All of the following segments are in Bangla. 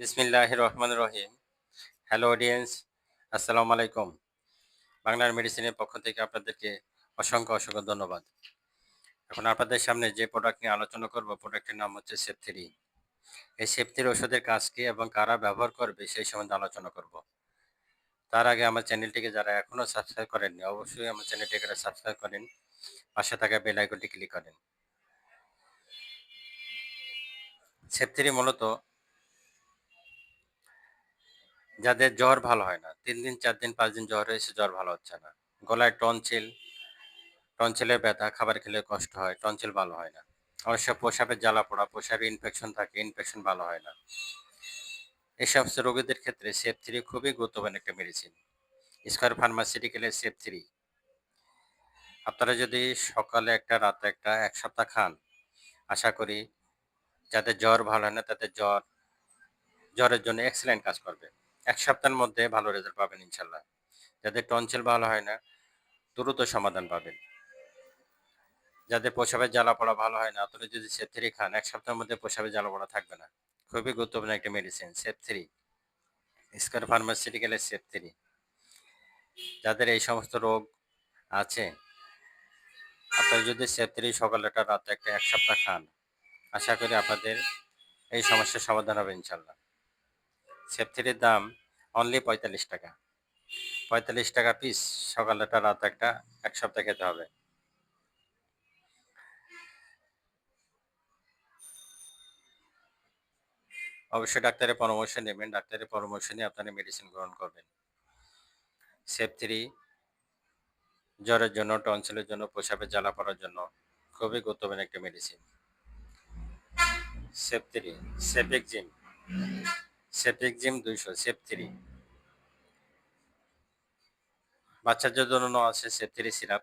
বিসমিল্লাহ রহমান রহিম। হ্যালো অডিয়েন্স আসসালামু আলাইকুম। বাংলার মেডিসিনের পক্ষ থেকে আপনাদেরকে অসংখ্য অসংখ্য ধন্যবাদ। এখন আপনাদের সামনে যে প্রোডাক্ট নিয়ে আলোচনা করব প্রোডাক্টের নাম হচ্ছে সেপথ্রি এই সেপথ্রি ওষুধের কাজ কি এবং কারা ব্যবহার করবে সেই সম্বন্ধে আলোচনা করব। তার আগে আমার চ্যানেলটিকে যারা এখনও সাবস্ক্রাইব করেননি, অবশ্যই আমার চ্যানেলটিকে সাবস্ক্রাইব করেন, পাশে থাকা বেল আইকনটি ক্লিক করেন। সেপথ্রি মূলত যাদের জ্বর ভালো হয় না। তিন দিন, চার দিন, পাঁচ দিন জ্বর হয়েছে, জ্বর ভালো হচ্ছে না। গলায় টনচিল টনচিলের ব্যথা, খাবার খেলে কষ্ট হয় টনচিল ভালো হয় না। অবশ্য পোশাকের জ্বালা পোড়া পোশাকে ইনফেকশন থাকে ইনফেকশন ভালো হয় না। সমস্ত রোগীদের ক্ষেত্রে সেফ থ্রি খুবই গুরুত্বপূর্ণ একটা মেডিসিন স্কোয়ার ফার্মাসিউটিক্যালের সেফ থ্রি আপনারা যদি সকালে একটা, রাতে একটা, এক সপ্তাহ খান, আশা করি যাদের জ্বর ভালো হয় না, তাদের জ্বর, জ্বরের জন্য এক্সেলেন্ট কাজ করবে। এক সপ্তাহের মধ্যে ভালো রেজাল্ট পাবেন ইনশাল্লাহ। যাদের টনসিল ভালো হয় না, দ্রুত সমাধান পাবেন। যাদের পোশাবের জ্বালা পড়া ভালো হয় না আপনি যদি সেপ থ্রি খান, এক সপ্তাহের মধ্যে পোশাবের জ্বালা পড়া থাকবে না। খুবই গুরুত্বপূর্ণ একটা মেডিসিন সেপ থ্রি স্কোয়ার ফার্মাসিউটিক্যালের থ্রি যাদের এই সমস্ত রোগ আছে, আপনারা যদি সেপ থ্রি সকালটা রাতে একটা, এক সপ্তাহ খান, আশা করি আপনাদের এই সমস্যার সমাধান হবে ইনশাল্লাহ। সেপ দাম অনলি পঁয়তাল্লিশ টাকা। পঁয়তাল্লিশ টাকা পিস সকালটা, রাত একটা, এক সপ্তাহ খেতে হবে। অবশ্যই ডাক্তারের পরামর্শ নেবেন, ডাক্তারের পরামর্শ নিয়ে আপনারা মেডিসিন গ্রহণ করবেন। সেপ থ্রি জ্বরের জন্য, টনসিলের জন্য প্রসাবের জ্বালা পড়ার জন্য খুবই গুরুত্বপূর্ণ একটা মেডিসিন সেপ থ্রি সেপিক জিম সেপিক জিম দুইশো সেপ থ্রি বাচ্চাদের জন্য আছে সেপথ্রি সিরাপ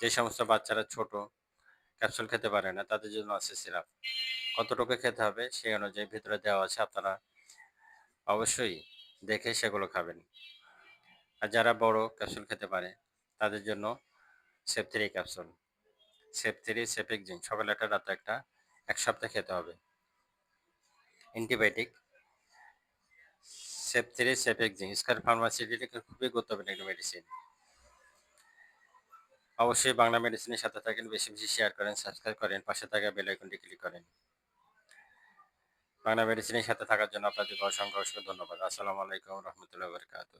যে সমস্ত বাচ্চারা ছোট ক্যাপসুল খেতে পারে না, তাদের জন্য আছে সিরাপ কতটুকু খেতে হবে সেই অনুযায়ী ভিতরে দেওয়া আছে আপনারা অবশ্যই দেখে সেগুলো খাবেন। আর যারা বড় ক্যাপসুল খেতে পারে, তাদের জন্য সেপথ্রি ক্যাপসুল সেপথ্রি সেপিক জিন সকালে একটা, রাতে একটা, এক সপ্তাহ খেতে হবে। অ্যান্টিবায়োটিক সেপথ্রি সেপেকজিং স্কার ফার্মাসিউটিক্যাল খুবই গুরুত্বপূর্ণ একটা মেডিসিন অবশ্যই বাংলা মেডিসিনের সাথে থাকেন, বেশি বেশি শেয়ার করেন সাবস্ক্রাইব করেন, পাশে থাকা বেল আইকনটি ক্লিক করেন। বাংলা মেডিসিনের সাথে থাকার জন্য আপনাদেরকে অসংখ্য অসংখ্য ধন্যবাদ। আসসালামু আলাইকুম, রহমতুল্লাহ বরকাত